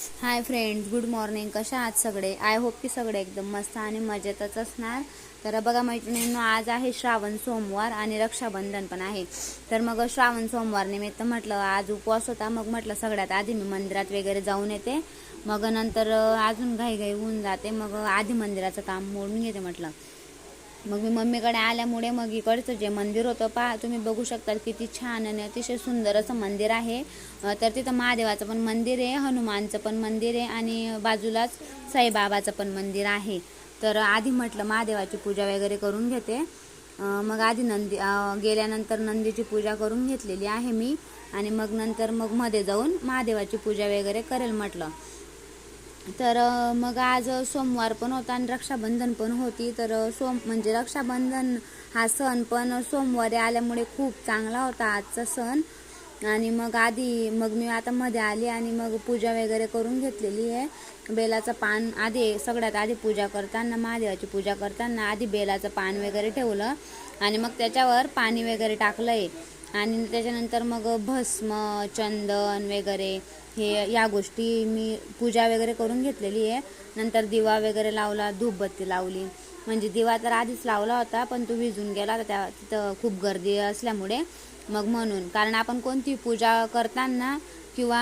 Hi friends good morning कशा आहात सगळे? आय होप की सगळे एकदम मस्त आणि मजेतच असणार. तर बघा मैत्रिणींनो आज आहे श्रावण सोमवार आणि रक्षाबंधन पण आहे. तर मग श्रावण सोमवार निमित्त म्हटलं आज उपवास होता. मग म्हटलं सगळ्यात आधी मी मंदिरात वगैरे जाऊन येते. मग नंतर अजून घाई घाई होऊन जाते. मग आधी मंदिराचं काम मोडून घेते म्हटलं. मग मी मम्मीकडे आल्यामुळे मग इकडचं जे मंदिर होतं पहा तुम्ही बघू शकता किती छान आणि अतिशय सुंदर असं मंदिर आहे. तर तिथं महादेवाचं पण मंदिर आहे हनुमानचं पण मंदिर आहे आणि बाजूलाच साईबाबाचं पण मंदिर आहे. तर आधी म्हटलं महादेवाची पूजा वगैरे करून घेते. मग आधी नंदी गेल्यानंतर नंदीची पूजा करून घेतलेली आहे मी. आणि मग नंतर मग मध्ये जाऊन महादेवाची पूजा वगैरे करेल म्हटलं. तर मग आज सोमवार पण होता आणि रक्षाबंधन पण होती. तर सोम म्हणजे रक्षाबंधन हा सण पण सोमवारी आल्यामुळे खूप चांगला होता आजचा सण. आणि मग आधी मग मी आता मध्ये आली आणि मग पूजा वगैरे करून घेतलेली आहे. बेलाचं पान आधी सगळ्यात आधी पूजा करताना महादेवाची पूजा करताना आधी बेलाचं पान वगैरे ठेवलं. आणि मग त्याच्यावर पाणी वगैरे टाकलं आहे आणि त्याच्यानंतर मग भस्म चंदन वगैरे हे या गोष्टी मी पूजा वगैरे करून घेतलेली आहे. नंतर दिवा वगैरे लावला धूपबत्ती लावली. म्हणजे दिवा तर आधीच लावला होता पण तो विजून गेला तर त्या तिथं खूप गर्दी असल्यामुळे. मग म्हणून कारण आपण कोणती पूजा करताना किंवा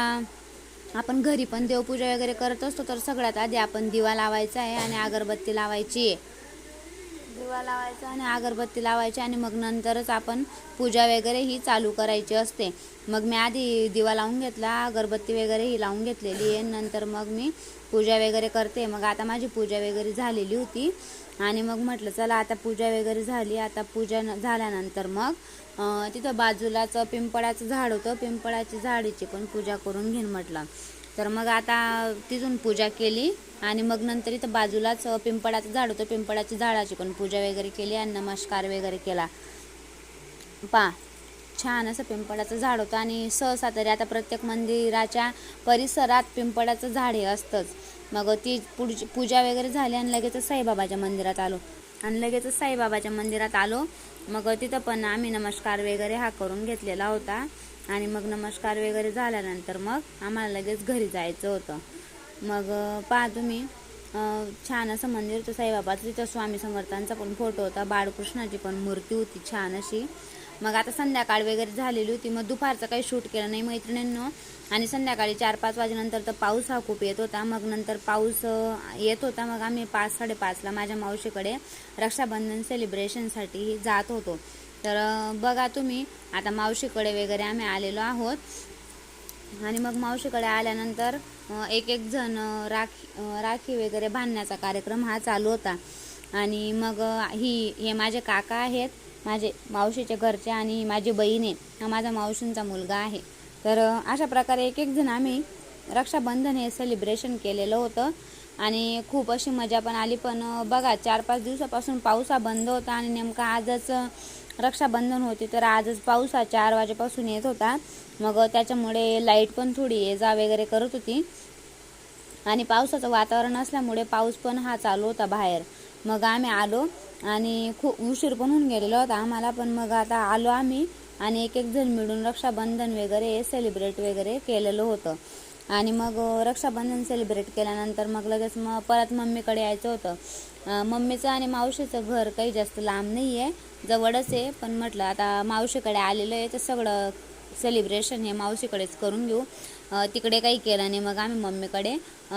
आपण घरी पण देवपूजा वगैरे करत असतो तर सगळ्यात आधी आपण दिवा लावायचा आहे आणि अगरबत्ती लावायची आहे. दिवा लावायचा आणि अगरबत्ती लावायची आणि मग नंतरच आपण पूजा वगैरे ही चालू करायची असते. मग मी आधी दिवा लावून घेतला अगरबत्ती वगैरे ही लावून घेतलेली आहे. नंतर मग मी पूजा वगैरे करते. मग आता माझी पूजा वगैरे झालेली होती. आणि मग म्हटलं चला आता पूजा वगैरे झाली. आता पूजा न- झाल्यानंतर मग तिथं बाजूलाच पिंपळाचं झाड होतं. पिंपळाची झाडीची पण पूजा करून घेईन म्हटलं. तर मग आता तिथून पूजा केली आणि मग नंतर इथं बाजूलाच पिंपळाचं झाड होतं पिंपळाच्या झाडाची पण पूजा वगैरे केली आणि नमस्कार वगैरे केला. पा छान असं पिंपळाचं झाड होतं आणि सहसा तरी आता प्रत्येक मंदिराच्या परिसरात पिंपळाचं झाड हे असतंच. मग ती पुढची पूजा वगैरे झाली आणि लगेचच साईबाबाच्या मंदिरात आलो. आणि लगेचच साईबाबाच्या मंदिरात आलो. मग तिथं पण आम्ही नमस्कार वगैरे हा करून घेतलेला होता. आणि मग नमस्कार वगैरे झाल्यानंतर मग आम्हाला लगेच घरी जायचं होतं. मग पहा तुम्ही छान असं मंदिर होतं साईबाबाचं तिथं स्वामी समर्थांचा पण फोटो होता बाळकृष्णाची पण मूर्ती होती छान अशी. मग आता संध्याकाळ वगैरे झालेली होती मग दुपारचं काही शूट केलं नाही मैत्रिणींनो. आणि संध्याकाळी चार पाच वाजेनंतर तर पाऊस हा खूप येत होता मग नंतर पाऊस येत होता मग आम्ही पाच साडेपाचला माझ्या मावशीकडे रक्षाबंधन सेलिब्रेशनसाठी जात होतो. तर बघा तुम्ही आता मावशीकडे वगैरे आम्ही आलेलो आहोत. आणि मग मावशीकडे आल्यानंतर एक एक जण राखी राखी वगैरे बांधण्याचा कार्यक्रम हा चालू होता. आणि मग ही हे माझे काका आहेत माझे मावशीचे घरचे आणि माझी बहीण आहे. हा माझा मावशींचा मुलगा आहे. तर अशा प्रकारे एक एक जण आम्ही रक्षाबंधन हे सेलिब्रेशन केलेलं होतं. आणि खूप अशी मजा पण आली. पण बघा चार पाच दिवसापासून पाऊस हा बंद होता आणि नेमका आजच रक्षाबंधन होते तर आजच पाऊस हा चार वाजेपासून येत होता. मग त्याच्यामुळे लाइट पण थोडी ये जा वगैरे करत होती. आणि पावसाचं वातावरण असल्यामुळे पाऊस पण हा चालू होता बाहेर. मग आम्ही आलो आणि खूप उशीर पण होऊन गेलेला होता आम्हाला पण मग आता आलो आम्ही आणि एक एक जण मिळून रक्षाबंधन वगैरे सेलिब्रेट वगैरे केलेलं होतं. आणि मग रक्षाबंधन सेलिब्रेट केल्यानंतर मग लगेच मग परत मम्मीकडे यायचं होतं. मम्मीचं आणि मावशीचं घर काही जास्त लांब नाही आहे जवळच आहे. पण म्हटलं आता मावशीकडे आलेलं आहे तर सगळं सेलिब्रेशन हे मावशीकडेच करून घेऊ. तिकडे काही केलं नाही मग आम्ही मम्मीकडे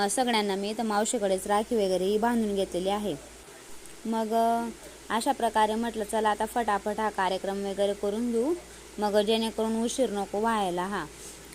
सगळ्यांना मी तर मावशीकडेच राखी वगैरे ही बांधून घेतलेली आहे. मग अशा प्रकारे म्हटलं चला आता फटाफट हा कार्यक्रम वगैरे करून घेऊ. मग जेणेकरून उशीर नको व्हायला हा.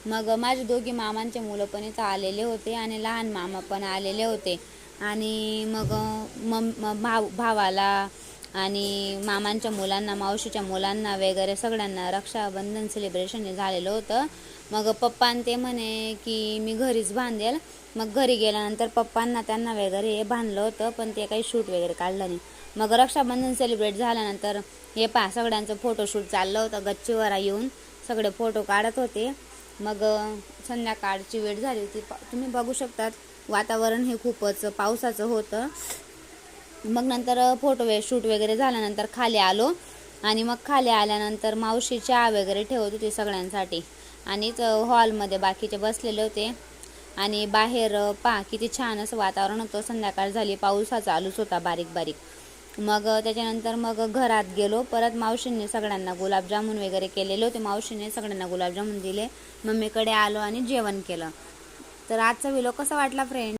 मग माझे दोघी मामांचे मुलं पण इथं आलेले होते आणि लहान मामा पण आलेले होते. आणि मग अं, मम भाव भावाला आणि मामांच्या मुलांना मावशीच्या मुलांना वगैरे सगळ्यांना रक्षाबंधन सेलिब्रेशन हे झालेलं होतं. मग पप्पान ते म्हणे की मी घरीच बांधेल. मग घरी गेल्यानंतर पप्पांना त्यांना वगैरे हे बांधलं होतं पण ते काही शूट वगैरे काढलं नाही. मग रक्षाबंधन सेलिब्रेट झाल्यानंतर हे पहा सगळ्यांचं फोटोशूट चाललं होतं गच्चीवर येऊन सगळे फोटो काढत होते. मग संध्याकाळची वेळ झाली होती. तुम्ही बघू शकतात वातावरण हे खूपच पावसाचं होतं. मग नंतर फोटो वे शूट वगैरे झाल्यानंतर खाली आलो. आणि मग खाली आल्यानंतर मावशी चहा वगैरे ठेवत होती सगळ्यांसाठी. आणि हॉलमध्ये बाकीचे बसलेले होते. आणि बाहेर पहा किती छान असं वातावरण होतं. संध्याकाळ झाली पाऊस हा चालूच होता बारीक बारीक. मग त्याच्यानंतर मग घरात गेलो. परत मावशींनी सगळ्यांना गुलाबजामुन वगैरे केलेले होते. मावशीने सगळ्यांना गुलाबजामुन दिले. मम्मीकडे आलो आणि जेवण केलं. तर आजचा व्हिडिओ कसा वाटला फ्रेंड